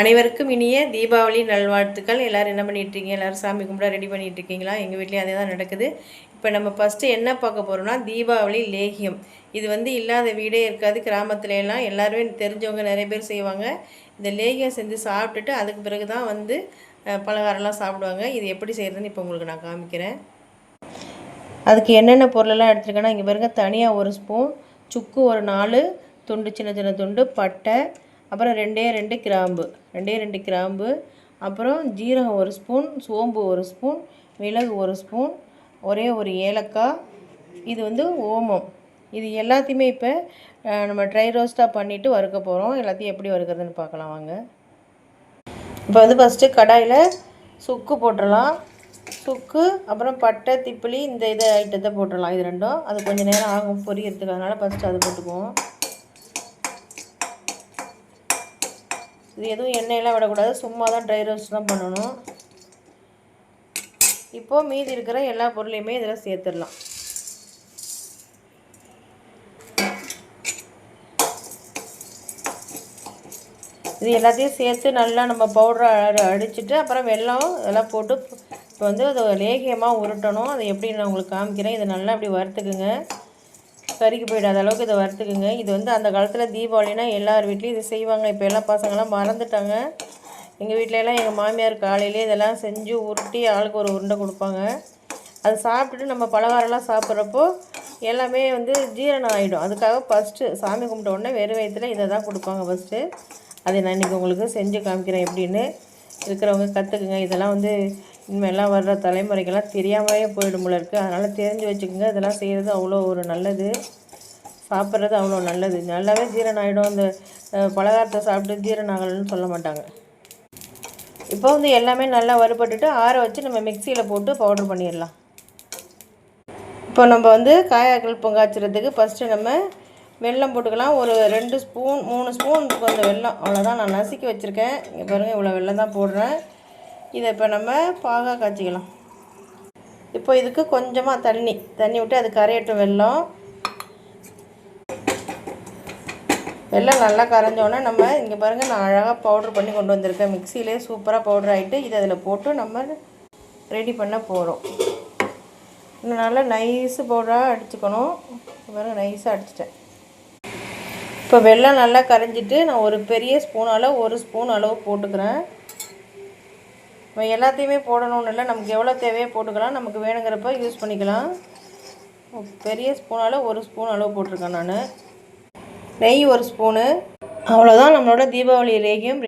அனைவருக்கும் இனிய தீபாவளி நல்வாழ்த்துக்கள். எல்லோரும் என்ன பண்ணிகிட்ருக்கீங்க இருக்கீங்க? எல்லோரும் சாமி கும்பிட ரெடி பண்ணிட்டு இருக்கீங்களா? எங்கள் வீட்லேயும் அதே தான் நடக்குது. இப்போ நம்ம ஃபஸ்ட்டு என்ன பார்க்க போகிறோம்னா தீபாவளி லேகியம். இது வந்து இல்லாத வீடே இருக்காது. கிராமத்துல எல்லாம் எல்லாருமே தெரிஞ்சவங்க நிறைய பேர் செய்வாங்க. இந்த லேகியம் செஞ்சு சாப்பிட்டுட்டு அதுக்கு பிறகு தான் வந்து பலகாரம்லாம் சாப்பிடுவாங்க. இது எப்படி செய்கிறதுன்னு இப்போ உங்களுக்கு நான் காமிக்கிறேன். அதுக்கு என்னென்ன பொருளெல்லாம் எடுத்துருக்கேன்னா இங்கே பிறகு தனியாக ஒரு ஸ்பூன் சுக்கு ஒரு நாலு துண்டு சின்ன சின்ன துண்டு பட்டை அப்புறம் ரெண்டே ரெண்டு கிராம்பு ரெண்டே ரெண்டு கிராம்பு அப்புறம் ஜீரகம் ஒரு ஸ்பூன் சோம்பு ஒரு ஸ்பூன் மிளகு ஒரு ஸ்பூன் ஒரே ஒரு ஏலக்காய். இது வந்து ஓமம். இது எல்லாத்தையுமே இப்போ நம்ம ட்ரை ரோஸ்ட்டாக பண்ணிவிட்டு வறுக்க போகிறோம் எல்லாத்தையும் எப்படி வறுக்கிறதுன்னு பார்க்கலாம் வாங்க. இப்போ வந்து ஃபஸ்ட்டு கடாயில் சுக்கு போட்டுடலாம். சுக்கு அப்புறம் பட்டை திப்பிலி இந்த இதை ஐட்டத்தை போட்டுடலாம். இது ரெண்டும். அது கொஞ்சம் நேரம் ஆகும் பொரியறதுக்கு. அதனால் ஃபஸ்ட்டு அது போட்டுக்குவோம். இது எதுவும் எண்ணெயெல்லாம் விடக்கூடாது. சும்மா தான் ட்ரை ரோஸ்ட் தான் பண்ணணும். இப்போது மீதி இருக்கிற எல்லா பொருளையுமே இதில் சேர்த்துடலாம். இது எல்லாத்தையும் சேர்த்து நல்லா நம்ம பவுடரை அடிச்சுட்டு அப்புறம் வெல்லம் இதெல்லாம் போட்டு இப்போ வந்து அதை லேகியமாக உருட்டணும். அதை எப்படி நான் உங்களுக்கு காமிக்கிறேன். இதை நல்லா அப்படி வறுத்துக்குங்க. கறிக்கு போயிடாத அளவுக்கு இதை வறுத்துக்குங்க. இது வந்து அந்த காலத்தில் தீபாவளினா எல்லார் வீட்லேயும் இது செய்வாங்க. இப்போ எல்லாம் பசங்களாம் மறந்துட்டாங்க. எங்கள் வீட்டிலலாம் எங்கள் மாமியார் காலையிலே இதெல்லாம் செஞ்சு உருட்டி ஆளுக்கு ஒரு உருண்டை கொடுப்பாங்க. அது சாப்பிட்டுட்டு நம்ம பலகாரம்லாம் சாப்பிட்றப்போ எல்லாமே வந்து ஜீரணம் ஆகிடும் அதுக்காக ஃபஸ்ட்டு சாமி கும்பிட்ட உடனே வெறும் வயிற்றுல இதை தான் கொடுப்பாங்க ஃபஸ்ட்டு அதை நான் இன்றைக்கி உங்களுக்கு செஞ்சு காமிக்கிறேன் எப்படின்னு. இருக்கிறவங்க கற்றுக்குங்க இதெல்லாம் வந்து இனிமேலாம் வர்ற தலைமுறைக்கெல்லாம் தெரியாமலே போயிடும் போல இருக்குது அதனால் தெரிஞ்சு வச்சுக்கோங்க. இதெல்லாம் செய்கிறது அவ்வளோ ஒரு நல்லது. சாப்பிட்றது அவ்வளோ நல்லது. நல்லாவே ஜீரணம் ஆகிடும் அந்த பலகாரத்தை சாப்பிட்டு ஜீரணம் சொல்ல மாட்டாங்க. இப்போ வந்து எல்லாமே நல்லா வறுபட்டுட்டு ஆற வச்சு நம்ம மிக்சியில் போட்டு பவுடர் பண்ணிடலாம். இப்போ நம்ம வந்து காயாக்கள் பொங்காய்ச்சறதுக்கு ஃபஸ்ட்டு நம்ம வெல்லம் போட்டுக்கலாம். ஒரு ரெண்டு ஸ்பூன் மூணு ஸ்பூன் கொஞ்சம் வெல்லம். அவ்வளோதான் நான் நசுக்கி வச்சுருக்கேன். இங்கே பாருங்கள் இவ்வளோ வெல்லம் தான் போடுறேன். இதை இப்போ நம்ம பாகாக காய்ச்சிக்கலாம். இப்போ இதுக்கு கொஞ்சமாக தண்ணி தண்ணி விட்டு அது கரையட்டும் வெல்லம். வெள்ளம் நல்லா கரைஞ்சோன்னே நம்ம இங்கே பாருங்கள் நான் அழகாக பவுடர் பண்ணி கொண்டு வந்திருக்கேன். மிக்சியிலே சூப்பராக பவுடர் ஆகிட்டு இதை அதில் போட்டு நம்ம ரெடி பண்ண போகிறோம் இன்னும் நல்லா நைஸு பவுடராக அடிச்சுக்கணும். பாருங்கள் பாருங்க நைஸாக அடிச்சிட்டேன். இப்போ வெள்ளம் நல்லா கரைஞ்சிட்டு நான் ஒரு பெரிய ஸ்பூனால் ஒரு ஸ்பூன் அளவு போட்டுக்கிறேன். நம்ம எல்லாத்தையுமே போடணும்னு இல்லை. நமக்கு எவ்வளோ தேவையோ போட்டுக்கலாம். நமக்கு வேணுங்கிறப்ப யூஸ் பண்ணிக்கலாம். பெரிய ஸ்பூனால் ஒரு ஸ்பூன் அளவு போட்டிருக்கேன் நான். நெய் ஒரு ஸ்பூனு. அவ்வளோதான் நம்மளோட தீபாவளி லேகியம்